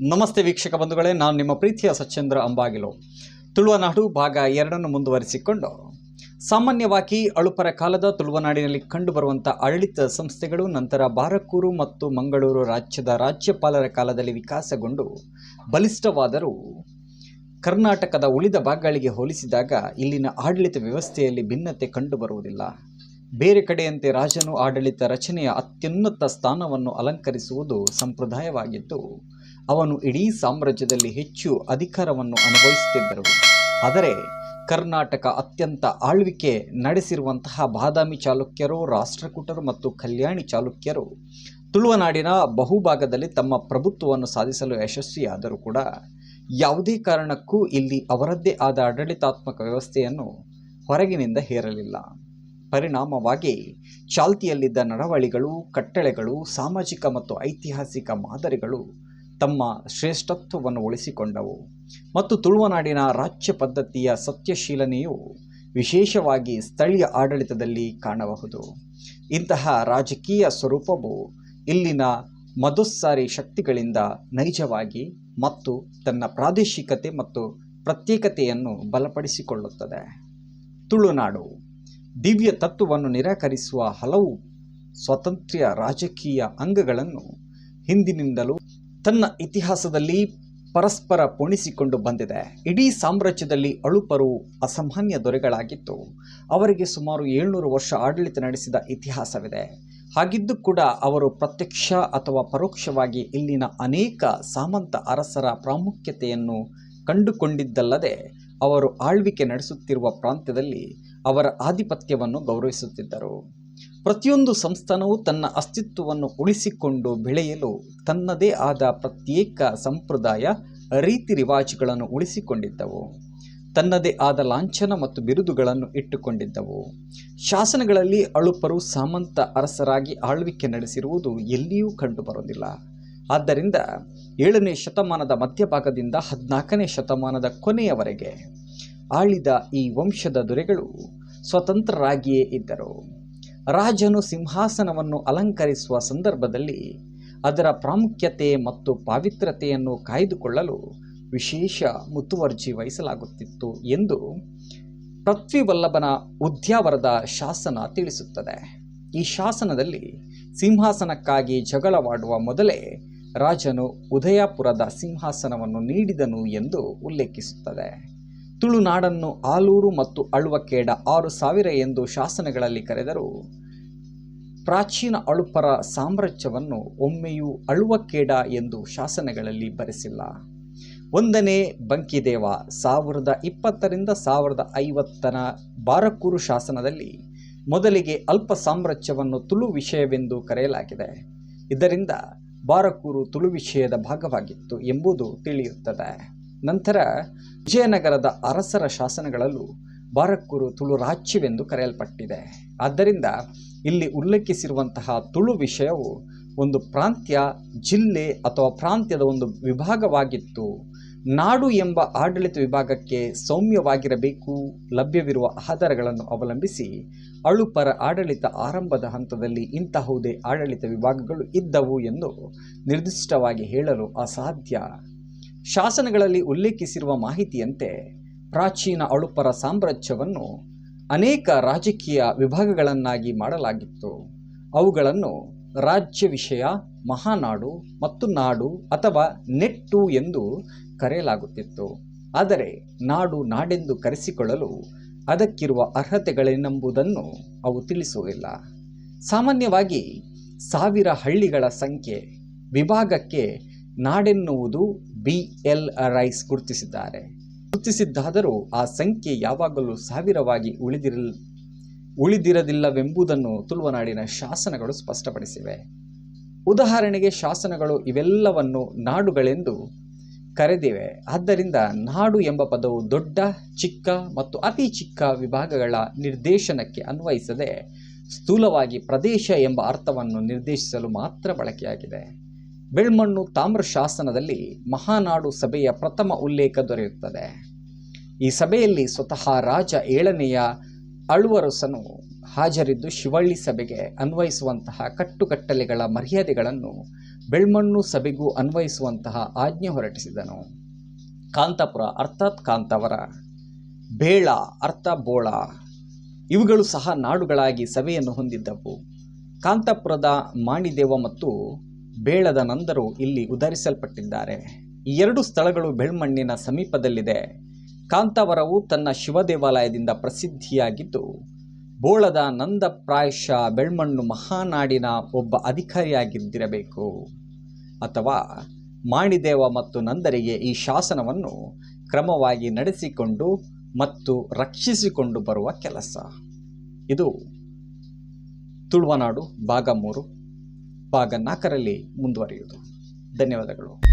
ನಮಸ್ತೆ ವೀಕ್ಷಕ ಬಂಧುಗಳೇ, ನಾನು ನಿಮ್ಮ ಪ್ರೀತಿಯ ಸಚ್ಚೇಂದ್ರ ಅಂಬಾಗಿಲು. ತುಳುವನಾಡು ಭಾಗ ಎರಡನ್ನು ಮುಂದುವರಿಸಿಕೊಂಡು, ಸಾಮಾನ್ಯವಾಗಿ ಅಳುಪರ ಕಾಲದ ತುಳುವನಾಡಿನಲ್ಲಿ ಕಂಡುಬರುವಂಥ ಆಡಳಿತ ಸಂಸ್ಥೆಗಳು ನಂತರ ಬಾರಕೂರು ಮತ್ತು ಮಂಗಳೂರು ರಾಜ್ಯದ ರಾಜ್ಯಪಾಲರ ಕಾಲದಲ್ಲಿ ವಿಕಾಸಗೊಂಡು, ಬಲಿಷ್ಠವಾದರೂ ಕರ್ನಾಟಕದ ಉಳಿದ ಭಾಗಗಳಿಗೆ ಹೋಲಿಸಿದಾಗ ಇಲ್ಲಿನ ಆಡಳಿತ ವ್ಯವಸ್ಥೆಯಲ್ಲಿ ಭಿನ್ನತೆ ಕಂಡುಬರುವುದಿಲ್ಲ. ಬೇರೆ ಕಡೆಯಂತೆ ರಾಜನು ಆಡಳಿತ ರಚನೆಯ ಅತ್ಯುನ್ನತ ಸ್ಥಾನವನ್ನು ಅಲಂಕರಿಸುವುದು ಸಂಪ್ರದಾಯವಾಗಿದ್ದು ಅವನು ಇಡೀ ಸಾಮ್ರಾಜ್ಯದಲ್ಲಿ ಹೆಚ್ಚು ಅಧಿಕಾರವನ್ನು ಅನುಭವಿಸುತ್ತಿದ್ದರು. ಆದರೆ ಕರ್ನಾಟಕ ಅತ್ಯಂತ ಆಳ್ವಿಕೆ ನಡೆಸಿರುವಂತಹ ಬಾದಾಮಿ ಚಾಲುಕ್ಯರು, ರಾಷ್ಟ್ರಕೂಟರು ಮತ್ತು ಕಲ್ಯಾಣಿ ಚಾಲುಕ್ಯರು ತುಳುವನಾಡಿನ ಬಹುಭಾಗದಲ್ಲಿ ತಮ್ಮ ಪ್ರಭುತ್ವವನ್ನು ಸಾಧಿಸಲು ಯಶಸ್ವಿಯಾದರೂ ಕೂಡ ಯಾವುದೇ ಕಾರಣಕ್ಕೂ ಇಲ್ಲಿ ಅವರದ್ದೇ ಆದ ಆಡಳಿತಾತ್ಮಕ ವ್ಯವಸ್ಥೆಯನ್ನು ಹೊರಗಿನಿಂದ ಹೇರಲಿಲ್ಲ. ಪರಿಣಾಮವಾಗಿ ಚಾಲ್ತಿಯಲ್ಲಿದ್ದ ನಡವಳಿಗಳು, ಕಟ್ಟಳೆಗಳು, ಸಾಮಾಜಿಕ ಮತ್ತು ಐತಿಹಾಸಿಕ ಮಾದರಿಗಳು ತಮ್ಮ ಶ್ರೇಷ್ಠತ್ವವನ್ನು ಉಳಿಸಿಕೊಂಡವು. ಮತ್ತು ತುಳುವನಾಡಿನ ರಾಜ್ಯ ಪದ್ಧತಿಯ ಸತ್ಯಶೀಲನೆಯು ವಿಶೇಷವಾಗಿ ಸ್ಥಳೀಯ ಆಡಳಿತದಲ್ಲಿ ಕಾಣಬಹುದು. ಇಂತಹ ರಾಜಕೀಯ ಸ್ವರೂಪವು ಇಲ್ಲಿನ ಮಧುಸ್ಸಾರಿ ಶಕ್ತಿಗಳಿಂದ ನೈಜವಾಗಿ ಮತ್ತು ತನ್ನ ಪ್ರಾದೇಶಿಕತೆ ಮತ್ತು ಪ್ರತ್ಯೇಕತೆಯನ್ನು ಬಲಪಡಿಸಿಕೊಳ್ಳುತ್ತದೆ. ತುಳುನಾಡು ದಿವ್ಯ ತತ್ವವನ್ನು ನಿರಾಕರಿಸುವ ಹಲವು ಸ್ವತಂತ್ರ ರಾಜಕೀಯ ಅಂಗಗಳನ್ನು ಹಿಂದಿನಿಂದಲೂ ತನ್ನ ಇತಿಹಾಸದಲ್ಲಿ ಪರಸ್ಪರ ಪೋಣಿಸಿಕೊಂಡು ಬಂದಿದೆ. ಇಡೀ ಸಾಮ್ರಾಜ್ಯದಲ್ಲಿ ಅಳುಪರು ಅಸಾಮಾನ್ಯ ದೊರೆಗಳಾಗಿತ್ತು. ಅವರಿಗೆ ಸುಮಾರು ಏಳ್ನೂರು ವರ್ಷ ಆಡಳಿತ ನಡೆಸಿದ ಇತಿಹಾಸವಿದೆ. ಹಾಗಿದ್ದು ಕೂಡ ಅವರು ಪ್ರತ್ಯಕ್ಷ ಅಥವಾ ಪರೋಕ್ಷವಾಗಿ ಇಲ್ಲಿನ ಅನೇಕ ಸಾಮಂತ ಅರಸರ ಪ್ರಾಮುಖ್ಯತೆಯನ್ನು ಕಂಡುಕೊಂಡಿದ್ದಲ್ಲದೆ, ಅವರು ಆಳ್ವಿಕೆ ನಡೆಸುತ್ತಿರುವ ಪ್ರಾಂತ್ಯದಲ್ಲಿ ಅವರ ಆಧಿಪತ್ಯವನ್ನು ಗೌರವಿಸುತ್ತಿದ್ದರು. ಪ್ರತಿಯೊಂದು ಸಂಸ್ಥಾನವು ತನ್ನ ಅಸ್ತಿತ್ವವನ್ನು ಉಳಿಸಿಕೊಂಡು ಬೆಳೆಯಲು ತನ್ನದೇ ಆದ ಪ್ರತ್ಯೇಕ ಸಂಪ್ರದಾಯ, ರೀತಿ ರಿವಾಜುಗಳನ್ನು ಉಳಿಸಿಕೊಂಡಿದ್ದವು. ತನ್ನದೇ ಆದ ಲಾಂಛನ ಮತ್ತು ಬಿರುದುಗಳನ್ನು ಇಟ್ಟುಕೊಂಡಿದ್ದವು. ಶಾಸನಗಳಲ್ಲಿ ಅಳುಪರು ಸಾಮಂತ ಅರಸರಾಗಿ ಆಳ್ವಿಕೆ ನಡೆಸಿರುವುದು ಎಲ್ಲಿಯೂ ಕಂಡುಬರುವುದಿಲ್ಲ. ಆದ್ದರಿಂದ ಏಳನೇ ಶತಮಾನದ ಮಧ್ಯಭಾಗದಿಂದ ಹದಿನಾಲ್ಕನೇ ಶತಮಾನದ ಕೊನೆಯವರೆಗೆ ಆಳಿದ ಈ ವಂಶದ ದೊರೆಗಳು ಸ್ವತಂತ್ರರಾಗಿಯೇ ಇದ್ದರು. ರಾಜನು ಸಿಂಹಾಸನವನ್ನು ಅಲಂಕರಿಸುವ ಸಂದರ್ಭದಲ್ಲಿ ಅದರ ಪ್ರಾಮುಖ್ಯತೆ ಮತ್ತು ಪಾವಿತ್ರತೆಯನ್ನು ಕಾಯ್ದುಕೊಳ್ಳಲು ವಿಶೇಷ ಮುತುವರ್ಜಿ ವಹಿಸಲಾಗುತ್ತಿತ್ತು ಎಂದು ಪೃಥ್ವಿವಲ್ಲಭನ ಉದ್ಯಾವರದ ಶಾಸನ ತಿಳಿಸುತ್ತದೆ. ಈ ಶಾಸನದಲ್ಲಿ ಸಿಂಹಾಸನಕ್ಕಾಗಿ ಜಗಳವಾಡುವ ಮೊದಲೇ ರಾಜನು ಉದಯಪುರದ ಸಿಂಹಾಸನವನ್ನು ನೀಡಿದನು ಎಂದು ಉಲ್ಲೇಖಿಸುತ್ತದೆ. ತುಳುನಾಡನ್ನು ಆಲೂರು ಮತ್ತು ಅಳುವಕೇಡ ಆರು ಸಾವಿರ ಎಂದು ಶಾಸನಗಳಲ್ಲಿ ಕರೆದರೂ. ಪ್ರಾಚೀನ ಅಳುಪರ ಸಾಮ್ರಾಜ್ಯವನ್ನು ಒಮ್ಮೆಯೂ ಅಳುವಕೇಡ ಎಂದು ಶಾಸನಗಳಲ್ಲಿ ಬರೆಸಿಲ್ಲ. ಒಂದನೇ ಬಂಕಿದೇವ ಸಾವಿರದ ಇಪ್ಪತ್ತರಿಂದ ಸಾವಿರದ ಐವತ್ತನ ಬಾರಕೂರು ಶಾಸನದಲ್ಲಿ ಮೊದಲಿಗೆ ಅಲ್ಪ ಸಾಮ್ರಾಜ್ಯವನ್ನು ತುಳು ವಿಷಯವೆಂದು ಕರೆಯಲಾಗಿದೆ. ಇದರಿಂದ ಬಾರಕೂರು ತುಳು ವಿಷಯದ ಭಾಗವಾಗಿತ್ತು ಎಂಬುದು ತಿಳಿಯುತ್ತದೆ. ನಂತರ ವಿಜಯನಗರದ ಅರಸರ ಶಾಸನಗಳಲ್ಲೂ ಬಾರಕ್ಕೂರು ತುಳು ರಾಜ್ಯವೆಂದು ಕರೆಯಲ್ಪಟ್ಟಿದೆ. ಆದ್ದರಿಂದ ಇಲ್ಲಿ ಉಲ್ಲೇಖಿಸಿರುವಂತಹ ತುಳು ವಿಷಯವು ಒಂದು ಪ್ರಾಂತ್ಯ, ಜಿಲ್ಲೆ ಅಥವಾ ಪ್ರಾಂತ್ಯದ ಒಂದು ವಿಭಾಗವಾಗಿತ್ತು. ನಾಡು ಎಂಬ ಆಡಳಿತ ವಿಭಾಗಕ್ಕೆ ಸೌಮ್ಯವಾಗಿರಬೇಕು, ಲಭ್ಯವಿರುವ ಆಧಾರಗಳನ್ನು ಅವಲಂಬಿಸಿ ಅಳುಪರ ಆಡಳಿತ ಆರಂಭದ ಹಂತದಲ್ಲಿ ಇಂತಹುದೇ ಆಡಳಿತ ವಿಭಾಗಗಳು ಇದ್ದವು ಎಂದು ನಿರ್ದಿಷ್ಟವಾಗಿ ಹೇಳಲು ಅಸಾಧ್ಯ. ಶಾಸನಗಳಲ್ಲಿ ಉಲ್ಲೇಖಿಸಿರುವ ಮಾಹಿತಿಯಂತೆ ಪ್ರಾಚೀನ ಅಳುಪರ ಸಾಮ್ರಾಜ್ಯವನ್ನು ಅನೇಕ ರಾಜಕೀಯ ವಿಭಾಗಗಳನ್ನಾಗಿ ಮಾಡಲಾಗಿತ್ತು. ಅವುಗಳನ್ನು ರಾಜ್ಯ ವಿಷಯ, ಮಹಾನಾಡು ಮತ್ತು ನಾಡು ಅಥವಾ ನೆಟ್ಟು ಎಂದು ಕರೆಯಲಾಗುತ್ತಿತ್ತು. ಆದರೆ ನಾಡು ನಾಡೆಂದು ಕರೆಸಿಕೊಳ್ಳಲು ಅದಕ್ಕಿರುವ ಅರ್ಹತೆಗಳೇನೆಂಬುದನ್ನು ಅವು ತಿಳಿಸುವುದಿಲ್ಲ. ಸಾಮಾನ್ಯವಾಗಿ ಸಾವಿರ ಹಳ್ಳಿಗಳ ಸಂಖ್ಯೆ, ವಿಭಾಗಕ್ಕೆ ನಾಡೆನ್ನುವುದು ಬಿ ಎಲ್ ರೈಸ್ ಗುರುತಿಸಿದ್ದಾರೆ. ಗುರುತಿಸಿದ್ದಾದರೂ ಆ ಸಂಖ್ಯೆ ಯಾವಾಗಲೂ ಸಾವಿರವಾಗಿ ಉಳಿದಿರಲ್, ಉಳಿದಿರದಿಲ್ಲವೆಂಬುದನ್ನು ತುಳುವನಾಡಿನ ಶಾಸನಗಳು ಸ್ಪಷ್ಟಪಡಿಸಿವೆ. ಉದಾಹರಣೆಗೆ ಶಾಸನಗಳು ಇವೆಲ್ಲವನ್ನು ನಾಡುಗಳೆಂದು ಕರೆದಿವೆ. ಆದ್ದರಿಂದ ನಾಡು ಎಂಬ ಪದವು ದೊಡ್ಡ, ಚಿಕ್ಕ ಮತ್ತು ಅತಿ ಚಿಕ್ಕ ವಿಭಾಗಗಳ ನಿರ್ದೇಶನಕ್ಕೆ ಅನ್ವಯಿಸದೆ ಸ್ಥೂಲವಾಗಿ ಪ್ರದೇಶ ಎಂಬ ಅರ್ಥವನ್ನು ನಿರ್ದೇಶಿಸಲು ಮಾತ್ರ ಬಳಕೆಯಾಗಿದೆ. ಬೆಳ್ಮಣ್ಣು ತಾಮ್ರ ಶಾಸನದಲ್ಲಿ ಮಹಾನಾಡು ಸಭೆಯ ಪ್ರಥಮ ಉಲ್ಲೇಖ ದೊರೆಯುತ್ತದೆ. ಈ ಸಭೆಯಲ್ಲಿ ಸ್ವತಃ ರಾಜ ಏಳನೆಯ ಅಳುವರಸನು ಹಾಜರಿದ್ದು ಶಿವಳ್ಳಿ ಸಭೆಗೆ ಅನ್ವಯಿಸುವಂತಹ ಕಟ್ಟುಕಟ್ಟಲೆಗಳ ಮರ್ಯಾದೆಗಳನ್ನು ಬೆಳ್ಮಣ್ಣು ಸಭೆಗೂ ಅನ್ವಯಿಸುವಂತಹ ಆಜ್ಞೆ ಹೊರಟಿಸಿದನು. ಕಾಂತಾಪುರ ಅರ್ಥಾತ್ ಕಾಂತವರ, ಬೇಳ ಅರ್ಥ ಬೋಳ ಇವುಗಳು ಸಹ ನಾಡುಗಳಾಗಿ ಸಭೆಯನ್ನು ಹೊಂದಿದ್ದವು. ಕಾಂತಪುರದ ಮಾಣಿದೇವ ಮತ್ತು ಬೇಳದ ನಂದರು ಇಲ್ಲಿ ಉದಾರಿಸಲ್ಪಟ್ಟಿದ್ದಾರೆ. ಈ ಎರಡು ಸ್ಥಳಗಳು ಬೆಳ್ಮಣ್ಣಿನ ಸಮೀಪದಲ್ಲಿದೆ. ಕಾಂತಾವರವು ತನ್ನ ಶಿವ ದೇವಾಲಯದಿಂದ ಪ್ರಸಿದ್ಧಿಯಾಗಿದ್ದು, ಬೋಳದ ನಂದ ಪ್ರಾಯಶಃ ಬೆಳ್ಮಣ್ಣು ಮಹಾನಾಡಿನ ಒಬ್ಬ ಅಧಿಕಾರಿಯಾಗಿದ್ದಿರಬೇಕು. ಅಥವಾ ಮಾಣಿದೇವ ಮತ್ತು ನಂದರಿಗೆ ಈ ಶಾಸನವನ್ನು ಕ್ರಮವಾಗಿ ನಡೆಸಿಕೊಂಡು ಮತ್ತು ರಕ್ಷಿಸಿಕೊಂಡು ಬರುವ ಕೆಲಸ. ಇದು ತುಳುವನಾಡು ಭಾಗ ಮೂರು ಭಾಗ ನಾಲ್ಕರಲ್ಲಿ ಮುಂದುವರಿಯುವುದು. ಧನ್ಯವಾದಗಳು.